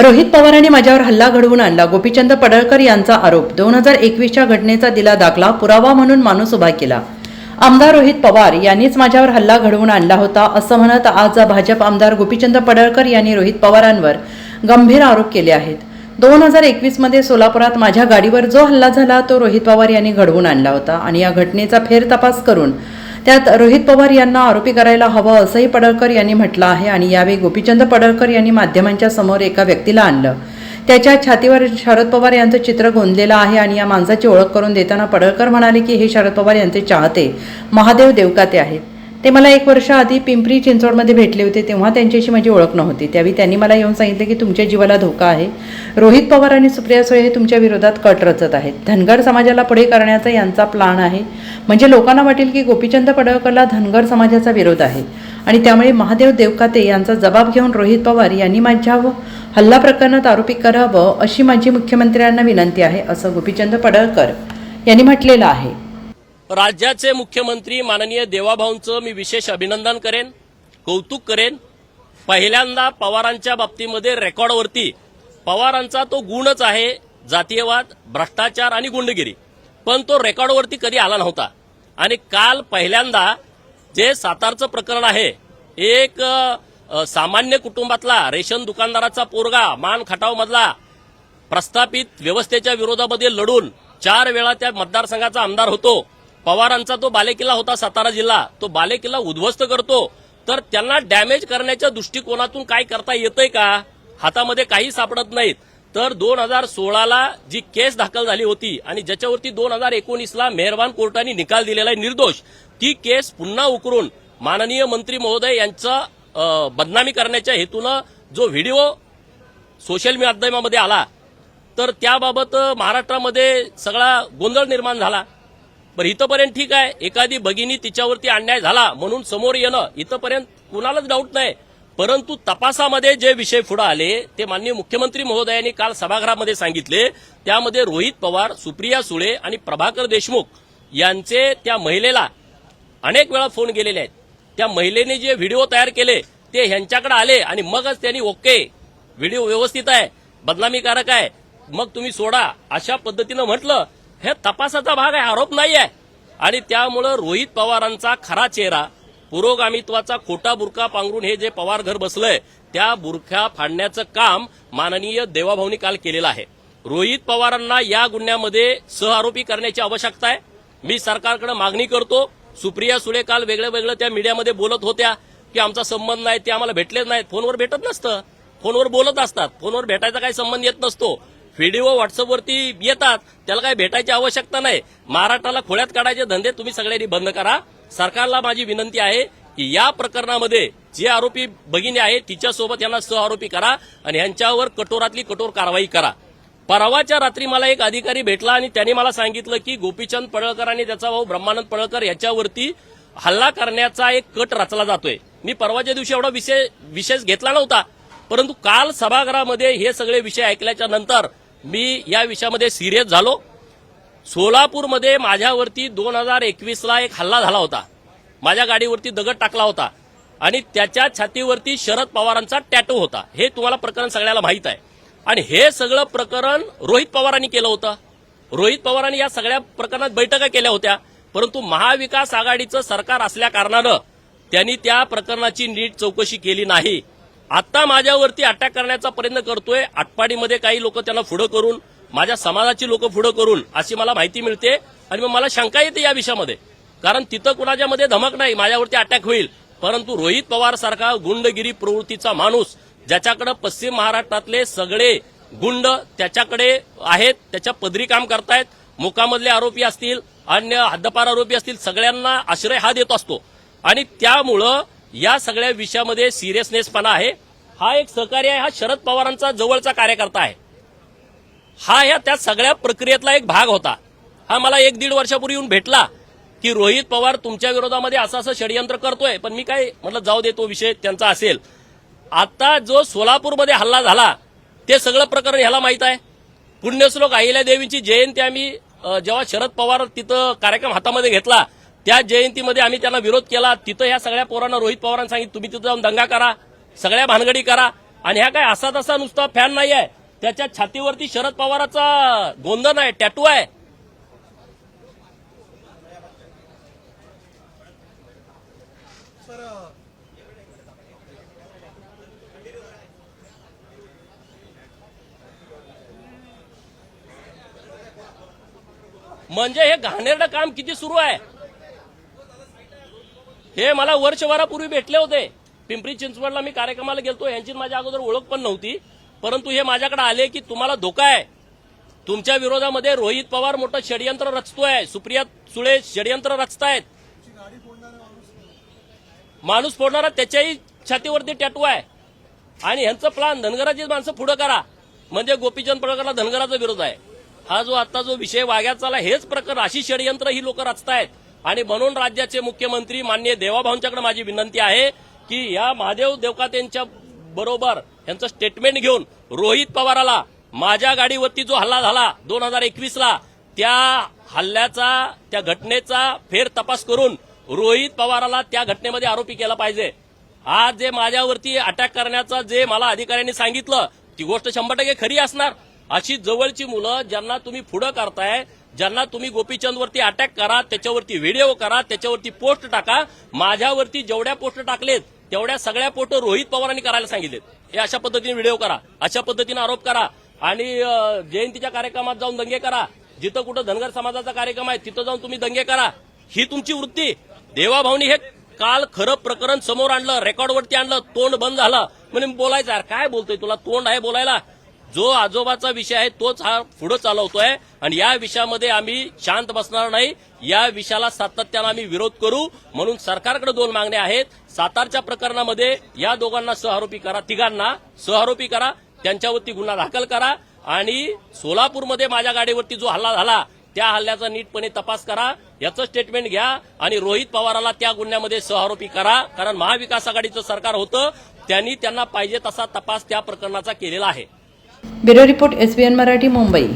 रोहित पवारांनी माझ्यावर हल्ला घडवून आणला. गोपीचंद पडळकर यांचा आरोप. दोन हजार एकवीसच्या घटनेचा दिला दाखला पुरावा म्हणून माणूस उभा केला. आमदार रोहित पवार यांनीच माझ्यावर हल्ला घडवून आणला होता असं म्हणत आज भाजप आमदार गोपीचंद पडळकर यांनी रोहित पवारांवर गंभीर आरोप केले आहेत. दोन हजार एकवीसमध्ये सोलापुरात माझ्या गाडीवर जो हल्ला झाला तो रोहित पवार यांनी घडवून आणला होता आणि या घटनेचा फेर तपास करून त्यात रोहित पवार यांना आरोपी करायला हवं असंही पडळकर यांनी म्हटलं आहे आणि यावेळी गोपीचंद पडळकर यांनी माध्यमांच्या समोर एका व्यक्तीला आणलं. त्याच्या छातीवर शरद पवार यांचं चित्र गोंदलेलं आहे आणि या माणसाची ओळख करून देताना पडळकर म्हणाले की हे शरद पवार यांचे चाहते. महादेव देवकाते आहेत. ते मला एक वर्ष आधी पिंपरी चिंचवडमध्ये भेटले होते तेव्हा त्यांच्याशी माझी ओळख नव्हती. त्यावेळी त्यांनी मला येऊन सांगितले की तुमच्या जीवाला धोका आहे. रोहित पवार आणि सुप्रिया सुळे हे तुमच्या विरोधात कट रचत आहेत. धनगर समाजाला पुढे करण्याचा यांचा प्लान आहे. म्हणजे लोकांना वाटेल की गोपीचंद पडळकरला धनगर समाजाचा विरोध आहे. आणि त्यामुळे महादेव देवकाते यांचा जबाब घेऊन रोहित पवार यांनी माझ्यावर हल्ला प्रकरणात आरोपी करावं अशी माझी मुख्यमंत्र्यांना विनंती आहे असं गोपीचंद पडळकर यांनी म्हटलेलं आहे. राज्याचे मुख्यमंत्री माननीय देवाभाऊंचं मी विशेष अभिनंदन करेन कौतुक करेन. पहिल्यांदा पवारांच्या बाबतीमध्ये रेकॉर्डवरती पवारांचा तो गुणच आहे जातीयवाद भ्रष्टाचार आणि गुंडगिरी. पण तो रेकॉर्डवरती कधी आला नव्हता. आणि काल पहिल्यांदा जे सातारचं प्रकरण आहे एक सामान्य कुटुंबातला रेशन दुकानदाराचा पोरगा मान खटावमधला प्रस्थापित व्यवस्थेच्या विरोधामध्ये लढून चार वेळा त्या मतदारसंघाचा आमदार होतो. पवारांचा तो बालेकिल्ला होता सातारा जिल्हा. तो बालेकिल्ला उद्ध्वस्त करतो. तर त्यांना डॅमेज करण्याच्या दृष्टिकोनातून काय करता येतंय का? हातामध्ये काही सापडत नाहीत. तर दोन हजार सोळाला जी केस दाखल झाली होती आणि ज्याच्यावरती दोन हजार एकोणीसला मेहरबान कोर्टाने निकाल दिलेला आहे निर्दोष ती केस पुन्हा उकरून माननीय मंत्री महोदय यांचा बदनामी करण्याच्या हेतूनं जो व्हिडिओ सोशल माध्यमामध्ये आला तर त्याबाबत महाराष्ट्रामध्ये सगळा गोंधळ निर्माण झाला. बरं इथंपर्यंत ठीक आहे. एखादी भगिनी तिच्यावरती अन्याय झाला म्हणून समोर येणं इथंपर्यंत कुणालाच डाऊट नाही. परंतु तपासामध्ये जे विषय पुढे आले ते माननीय मुख्यमंत्री महोदयांनी काल सभागृहामध्ये सांगितले. त्यामध्ये रोहित पवार सुप्रिया सुळे आणि प्रभाकर देशमुख यांचे त्या महिलेला अनेक वेळा फोन गेलेले आहेत. त्या महिलेने जे व्हिडिओ तयार केले ते ह्यांच्याकडे आले आणि मगच त्यांनी ओके व्हिडिओ व्यवस्थित आहे बदनामीकारक आहे. मग तुम्ही सोडा. अशा पद्धतीनं म्हटलं हे तपासाचा भाग आहे आरोप नाही आहे आणि त्यामुळं रोहित पवारांचा खरा चेहरा पुरोगामित्वाचा खोटा बुरखा पांघरून हे जे पवार घर बसलंय त्या बुरख्या फाडण्याचं काम माननीय देवाभाऊनी काल केलेलं आहे. रोहित पवारांना या गुन्ह्यामध्ये सहआरोपी करण्याची आवश्यकता आहे. मी सरकारकडे मागणी करतो. सुप्रिया सुळे काल वेगळं वेगळं त्या मीडियामध्ये बोलत होत्या की आमचा संबंध नाही ते आम्हाला भेटलेच नाहीत. फोनवर भेटत नसतं. फोनवर बोलत असतात. फोनवर भेटायचा काही संबंध येत नसतो. व्हिडिओ व्हॉट्सअपवरती येतात. त्याला काही भेटायची आवश्यकता नाही. महाराष्ट्राला खोळ्यात काढायचे धंदे तुम्ही सगळ्यांनी बंद करा. सरकारला माझी विनंती आहे की या प्रकरणामध्ये जे आरोपी भगिनी आहे तिच्यासोबत यांना सह आरोपी करा आणि यांच्यावर कठोरातली कठोर कारवाई करा. परवाच्या रात्री मला एक अधिकारी भेटला आणि त्यांनी मला सांगितलं की गोपीचंद पडळकर आणि त्याचा भाऊ ब्रह्मानंद पडळकर याच्यावरती हल्ला करण्याचा एक कट रचला जातोय. मी परवाच्या दिवशी एवढा विषय विशेष घेतला नव्हता. परंतु काल सभागृहामध्ये हे सगळे विषय ऐकल्याच्या नंतर मी या विषयामध्ये सिरियस झालो. सोलापूरमध्ये माझ्यावरती दोन हजार एकवीसला एक हल्ला झाला होता. माझ्या गाडीवरती दगड टाकला होता आणि त्याच्या छातीवरती शरद पवारांचा टॅटो होता. हे तुम्हाला प्रकरण सगळ्याला माहीत आहे. आणि हे सगळं प्रकरण रोहित पवारांनी केलं होतं. रोहित पवारांनी या सगळ्या प्रकरणात बैठका केल्या होत्या. परंतु महाविकास आघाडीचं सरकार असल्या कारणानं त्यांनी त्या प्रकरणाची नीट चौकशी केली नाही. आता माझ्यावरती अटॅक करण्याचा प्रयत्न करतोय. आटपाडीमध्ये काही लोक त्यांना पुढं करून माझ्या समाजाची लोक पुढं करून अशी मला माहिती मिळते. आणि मग मला शंका येते या विषयामध्ये. कारण तिथं कुणाच्या मध्ये धमक नाही माझ्यावरती अटॅक होईल. परंतु रोहित पवार सारखा गुंडगिरी प्रवृत्तीचा माणूस ज्याच्याकडे पश्चिम महाराष्ट्रातले सगळे गुंड त्याच्याकडे आहेत त्याच्या पदरी काम करतायत मुकामधले आरोपी असतील अन्य हद्दपार आरोपी असतील सगळ्यांना आश्रय हा देत असतो. आणि त्यामुळं या सगळ्या विषयामध्ये सिरियसनेसपणा आहे. हा एक सहकार्य आहे हा शरद पवारांचा जवळचा कार्यकर्ता आहे. हा ह्या त्या सगळ्या प्रक्रियेतला एक भाग होता. हा मला एक दीड वर्षापूर्वी येऊन भेटला की रोहित पवार तुमच्या विरोधामध्ये असं असं षडयंत्र करतोय पण मी काय म्हटलं जाऊ दे तो विषय त्यांचा असेल. आता जो सोलापूरमध्ये हल्ला झाला ते सगळं प्रकरण ह्याला माहीत आहे. पुण्यश्लोक अहिल्या देवींची जयंती आम्ही जेव्हा शरद पवार तिथं कार्यक्रम हातामध्ये घेतला त्या जयंतीमध्ये आम्ही त्यांना विरोध केला. तिथं ह्या सगळ्या पोरांना रोहित पवारांनी सांगितलं तुम्ही तिथं जाऊन दंगा करा. सगळ्या भानगडी करा. आणि ह्या काय असा तसा नुसता फॅन नाही आहे त्याच्या छातीवरती शरद पवाराचा गोंधन आहे टॅटू आहे. म्हणजे हे घाणेरडं काम किती सुरू आहे? हे मला वर्षभरापूर्वी भेटले होते. पिंपरी चिंचवडला मी कार्यक्रमाला गेलतो यांची माझ्या अगोदर ओळख पण नव्हती. परंतु हे माझ्याकडे आले की तुम्हाला धोका आहे. तुमच्या विरोधामध्ये रोहित पवार मोठं षडयंत्र रचतोय. सुप्रिया सुळे षडयंत्र रचतायत. माणूस फोडणारा त्याच्याही छातीवरती टॅटू आहे. आणि ह्यांचं प्लान धनगराची माणसं पुढं करा. म्हणजे गोपीचंद पडळकरला धनगराचा विरोध आहे. हा जो आता जो विषय वाग्यात चालला हेच प्रकरण अशी षडयंत्र ही लोक रचतायत. आणि म्हणून राज्याचे मुख्यमंत्री माननीय देवाभाऊंच्याकडे माझी विनंती आहे की या महादेव देवकातेंच्या बरोबर यांचं स्टेटमेंट घेऊन रोहित पवाराला माझ्या गाडीवरती जो हल्ला झाला दोन हजार एकवीसला त्या हल्ल्याचा त्या घटनेचा फेर तपास करून रोहित पवाराला त्या घटनेमध्ये आरोपी केला पाहिजे. आज जे माझ्यावरती अटॅक करण्याचं जे मला अधिकाऱ्यांनी सांगितलं ती गोष्ट शंभर टक्के खरी असणार. अशी जवळची मुलं ज्यांना तुम्ही पुढं करताय ज्यांना तुम्ही गोपीचंदवरती अटॅक करा त्याच्यावरती व्हिडिओ करा त्याच्यावरती पोस्ट टाका. माझ्यावरती जेवढ्या पोस्ट टाकलेत तेवढ्या सगळ्या पोस्ट रोहित पवारांनी करायला सांगितलेत. हे अशा पद्धतीने व्हिडिओ करा. अशा पद्धतीने आरोप करा. आणि जयंतीच्या कार्यक्रमात जाऊन दंगे करा. जिथं कुठं धनगर समाजाचा कार्यक्रम आहे तिथं जाऊन तुम्ही दंगे करा. ही तुमची वृत्ती. देवाभावनी हे काल खरं प्रकरण समोर आणलं रेकॉर्डवरती आणलं तोंड बंद झालं. म्हणजे बोलायचं यार काय बोलतोय तुला? तोंड आहे बोलायला. जो आजोबाचा विषय आहे तोच हा पुढे चालवतोय. आणि या विषयामध्ये आम्ही शांत बसणार नाही. या विषयाला सातत्यानं आम्ही विरोध करू. म्हणून सरकारकडे दोन मागण्या आहेत. सातारच्या प्रकरणामध्ये या दोघांना सहआरोपी करा. तिघांना सहआरोपी करा. त्यांच्यावरती गुन्हा दाखल करा. आणि सोलापूरमध्ये माझ्या गाडीवरती जो हल्ला झाला त्या हल्ल्याचा नीटपणे तपास करा. याचं स्टेटमेंट घ्या. आणि रोहित पवाराला त्या गुन्ह्यामध्ये सहआरोपी करा. कारण महाविकास आघाडीचं सरकार होतं. त्यांनी त्यांना पाहिजे तसा तपास त्या प्रकरणाचा केलेला आहे. Bureau report SBN Marathi Mumbai.